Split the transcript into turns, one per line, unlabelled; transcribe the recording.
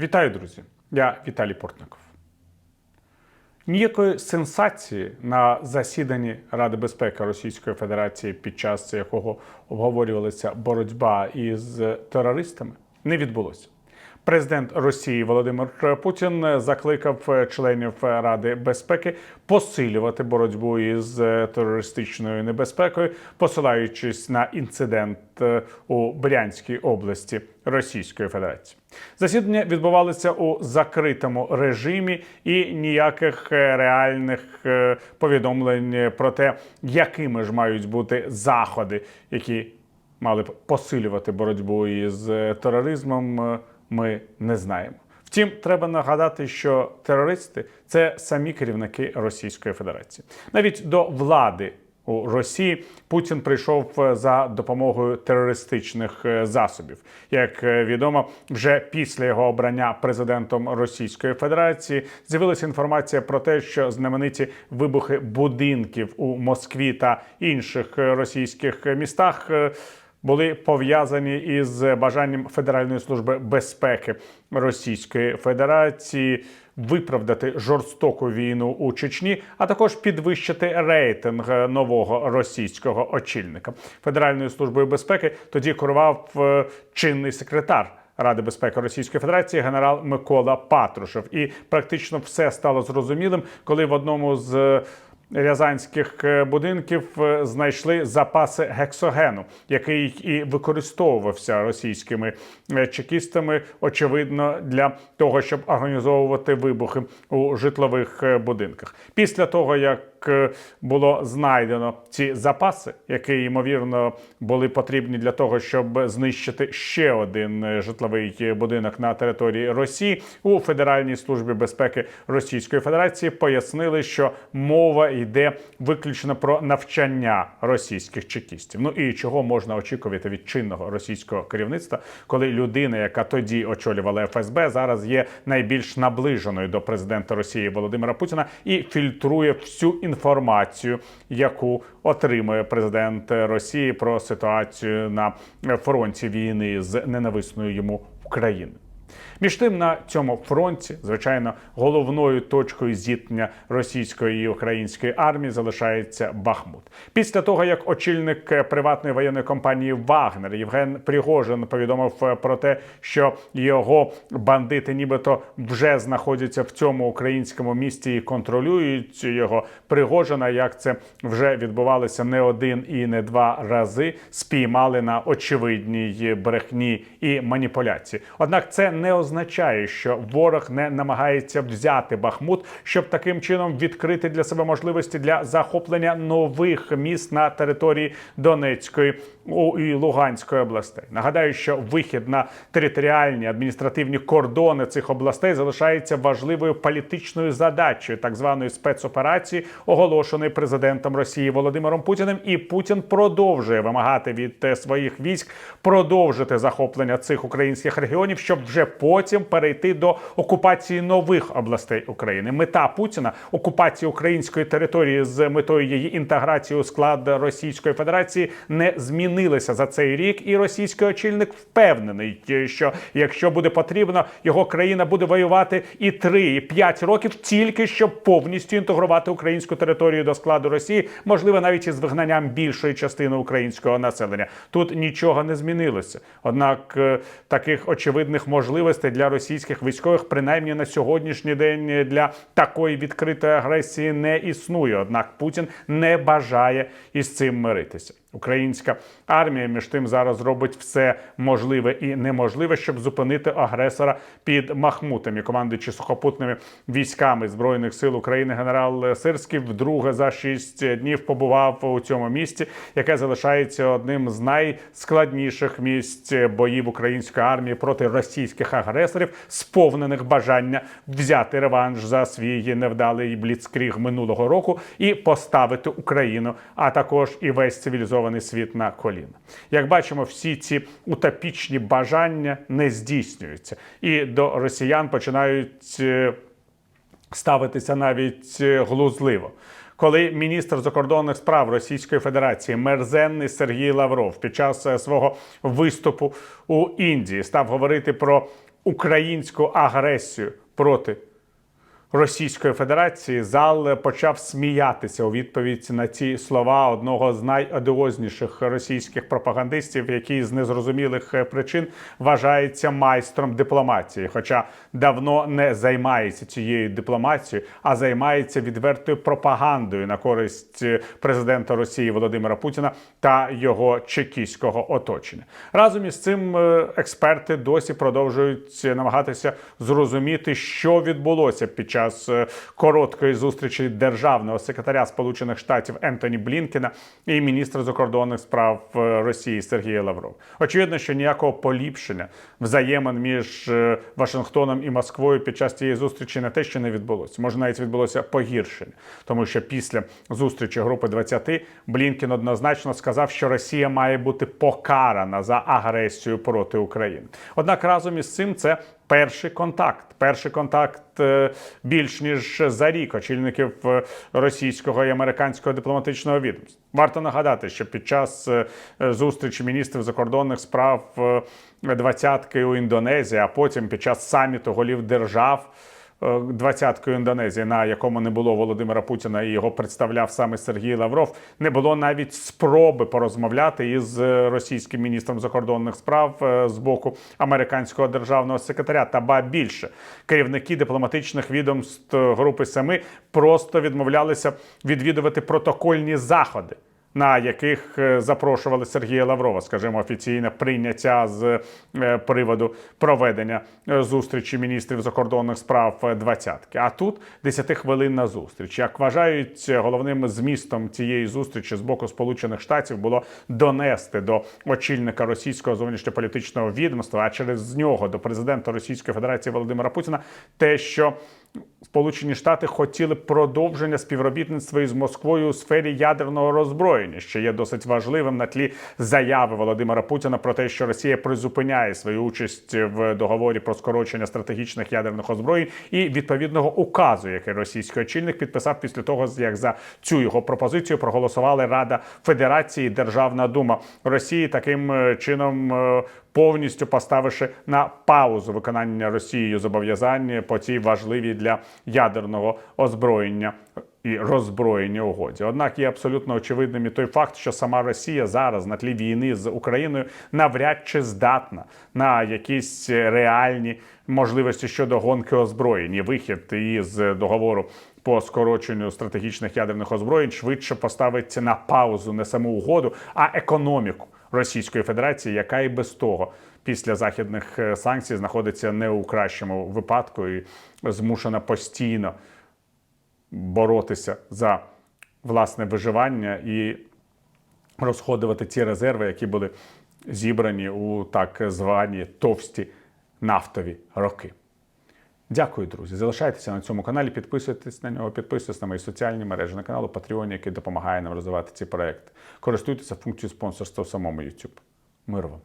Вітаю, друзі! Я Віталій Портников. Ніякої сенсації на засіданні Ради безпеки Російської Федерації, під час якого обговорювалася боротьба із терористами, не відбулося. Президент Росії Володимир Путін закликав членів Ради безпеки посилювати боротьбу із терористичною небезпекою, посилаючись на інцидент у Брянській області Російської Федерації. Засідання відбувалося у закритому режимі і ніяких реальних е, повідомлень про те, якими ж мають бути заходи, які мали б посилювати боротьбу із тероризмом. Е, Ми не знаємо. Втім, треба нагадати, що терористи це самі керівники Російської Федерації. Навіть до влади у Росії Путін прийшов за допомогою терористичних е, засобів. Як е, відомо, вже після його обрання президентом Російської Федерації з'явилася інформація про те, що знамениті вибухи будинків у Москві та інших е, російських містах. Були пов'язані із бажанням Федеральної служби безпеки Російської Федерації виправдати жорстоку війну у Чечні, а також підвищити рейтинг нового російського очільника Федеральною службою безпеки. Тоді керував е, чинний секретар. Ради безпеки Російської Федерації генерал Микола Патрушев, і практично все стало зрозумілим, коли в одному з е, рязанських е, будинків е, знайшли запаси гексогену, який і використовувався російськими е, чекістами, очевидно, для того, щоб організовувати вибухи у житлових будинках. Після того, як було знайдено ці запаси, які ймовірно були потрібні для того, щоб знищити ще один житловий будинок на території Росії, у Федеральній службі безпеки Російської Федерації пояснили, що мова йде виключно про навчання російських чекістів. Ну і чого можна очікувати від чинного російського керівництва, коли людина, яка тоді очолювала ФСБ, зараз є найбільш наближеною до президента Росії Володимира Путіна і фільтрує всю інформацію, яку отримує президент Росії про ситуацію на фронті війни з ненависною йому Україною. Між тим на цьому фронті, звичайно, головною точкою зіткнення російської і української армії залишається Бахмут. Після того, як очільник приватної воєнної компанії Вагнер Євген Пригожин повідомив е, про те, що його бандити, нібито вже знаходяться в цьому українському місті і контролюють його Пригожина, як це вже відбувалося не один і не два рази, спіймали на очевидній брехні і маніпуляції. Однак це не означає, що ворог не намагається взяти Бахмут, щоб таким чином відкрити для себе можливості для захоплення нових міст на території Донецької і Луганської областей. Нагадаю, що вихід на територіальні адміністративні кордони цих областей залишається важливою політичною задачею так званої спецоперації, оголошеної президентом Росії Володимиром Путіним. І Путін продовжує вимагати від е, своїх військ продовжити захоплення цих українських регіонів, щоб вже потім перейти до окупації нових областей України. Мета Путіна окупація української території з метою її інтеграції у склад Російської Федерації не змінилася за цей рік. І російський очільник впевнений, що якщо буде потрібно, його країна буде воювати і 3, і 5 років, тільки щоб повністю інтегрувати українську територію до складу Росії, можливо, навіть із вигнанням більшої частини українського населення. Тут нічого не змінилося. Однак е, таких очевидних можливостей для російських військових, принаймні на сьогоднішній день, е, для такої відкритої агресії не існує. Однак Путін не бажає із цим миритися. Українська армія між тим зараз робить все можливе і неможливе, щоб зупинити агресора під Махмутом. І командуючи сухопутними військами збройних сил України генерал Сирський вдруге за шість днів побував у цьому місті, яке залишається одним з найскладніших місць боїв української армії проти російських агресорів, сповнених бажання взяти реванш за свій невдалий бліцкріг минулого року і поставити Україну, а також і весь цивілізований світ на коліна. Як бачимо, всі ці утопічні бажання не здійснюються, і до росіян починають е, ставитися навіть е, глузливо. Коли міністр закордонних справ Російської Федерації мерзенний Сергій Лавров під час е, свого виступу у Індії став говорити про українську агресію проти Російської Федерації зал почав сміятися у відповідь на ці слова одного з найодіозніших російських пропагандистів, який з незрозумілих причин вважається майстром дипломатії, хоча давно не займається цією дипломатією, а займається відвертою пропагандою на користь президента Росії Володимира Путіна та його чекістського оточення. Разом із цим е, експерти досі продовжують намагатися зрозуміти, що відбулося під час е, короткої зустрічі державного секретаря Сполучених Штатів Ентоні Блінкена і міністра закордонних справ е, Росії Сергія Лаврова. Очевидно, що ніякого поліпшення взаємин між е, Вашингтоном і Москвою під час цієї зустрічі не те, що не відбулося, може навіть відбулося погіршення, тому що після зустрічі групи 20 Блінкен однозначно сказав, що Росія має бути покарана за агресію проти України. Однак разом із цим це перший контакт. Перший контакт е, більш ніж за рік очільників е, російського і американського дипломатичного відомства. Варто нагадати, що під час е, зустрічі міністрів закордонних справ двадцятки у Індонезії, а потім під час саміту голів держав. Е, Двадцяткою Індонезії, на якому не було Володимира Путіна і його представляв саме Сергій Лавров, не було навіть спроби порозмовляти із е, російським міністром закордонних справ е, з боку американського державного секретаря. Та ба більше керівники дипломатичних відомств групи Семи просто відмовлялися відвідувати протокольні заходи на яких е, запрошували Сергія Лаврова, скажімо, офіційне прийняття з е, приводу проведення е, зустрічі міністрів закордонних справ двадцятки. А тут 10-хвилинна зустріч. Як вважають, головним змістом цієї зустрічі з боку Сполучених Штатів було донести до очільника російського зовнішньополітичного відомства, а через нього до президента Російської Федерації Володимира Путіна, те, що Сполучені Штати хотіли продовження співробітництва із Москвою у сфері ядерного роззброєння, що є досить важливим на тлі заяви Володимира Путіна про те, що Росія призупиняє свою участь в договорі про скорочення стратегічних ядерних озброєнь і відповідного указу, який російський очільник підписав після того, як за цю його пропозицію проголосували Рада Федерації Державна дума Росії таким е, чином. Повністю поставивши на паузу виконання Росією зобов'язань по цій важливій для ядерного озброєння і роззброєння угоді. Однак є абсолютно очевидним і той факт, що сама Росія зараз на тлі війни з Україною навряд чи здатна на якісь реальні можливості щодо гонки озброєнь і вихід із договору. По скороченню стратегічних ядерних озброєнь швидше поставиться на паузу не саму угоду, а економіку Російської Федерації, яка і без того після західних е, санкцій знаходиться не у кращому випадку і змушена постійно боротися за власне виживання і розходувати ті резерви, які були зібрані у так звані товсті нафтові роки. Дякую, друзі. Залишайтеся на цьому каналі, підписуйтесь на нього, підписуйтесь на мої соціальні мережі, на каналу Patreon, який допомагає нам розвивати ці проекти. Користуйтеся функцією спонсорства в самому YouTube. Мир вам!